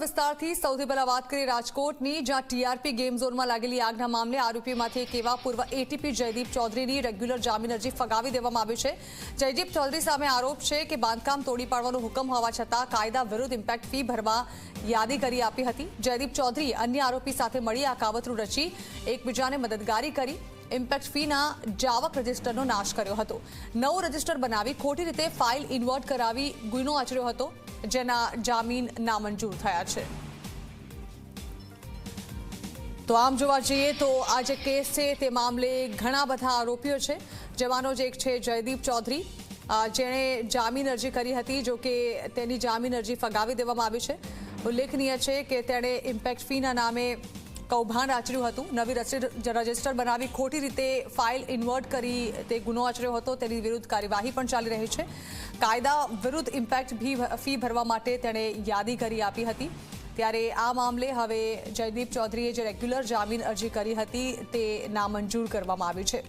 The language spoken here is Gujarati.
વિસ્તારથી સૌથી પહેલા વાત કરીએ રાજકોટની, જ્યાં ટીઆરપી ગેમ ઝોનમાં લાગેલી આગના મામલે આરોપીમાંથી એક એવા પૂર્વ એટીપી જયદીપ ચૌધરીની રેગ્યુલર જામીન અરજી ફગાવી દેવામાં આવી છે. જયદીપ ચૌધરી સામે આરોપ છે કે બાંધકામ તોડી પાડવાનો હુકમ હોવા છતાં કાયદા વિરુદ્ધ ઇમ્પેક્ટ ફી ભરવા યાદી કરી આપી હતી. જયદીપ ચૌધરી અન્ય આરોપી સાથે મળી આ કાવતરું રચી એકબીજાને મદદગારી કરી. ઇમ્પેક્ટ ફીના જાવક રજિસ્ટરનો નાશ કર્યો હતો. નવું રજિસ્ટર બનાવી ખોટી રીતે ફાઇલ ઇન્વર્ટ કરાવી ગુનો આચર્યો હતો, જેના જામીન નામંજૂર થયા છે. તો આમ જોવા જઈએ તો આ જે કેસ છે તે મામલે ઘણા બધા આરોપીઓ છે. જેમાંનો જ એક છે જયદીપ ચૌધરી. જેણે જામીન અરજી કરી હતી, જો કે તેની જામીન અરજી ફગાવી દેવામાં આવી છે. ઉલ્લેખનીય છે કે તેણે ઇમ્પેક્ટ ફીના નામે કૌભાંડ આચર્યું હતું. નવી રજિસ્ટર બનાવી ખોટી રીતે ફાઇલ ઇન્વર્ટ કરી તે ગુનો આચર્યો હતો. તેની વિરુદ્ધ કાર્યવાહી પણ ચાલી રહી છે. કાયદા વિરુદ્ધ ઇમ્પેક્ટ ફી ભરવા માટે તેણે યાદી કરી આપી હતી. ત્યારે આ મામલે હવે જયદીપ ચૌધરીએ જે રેગ્યુલર જામીન અરજી કરી હતી તે નામંજૂર કરવામાં આવી છે.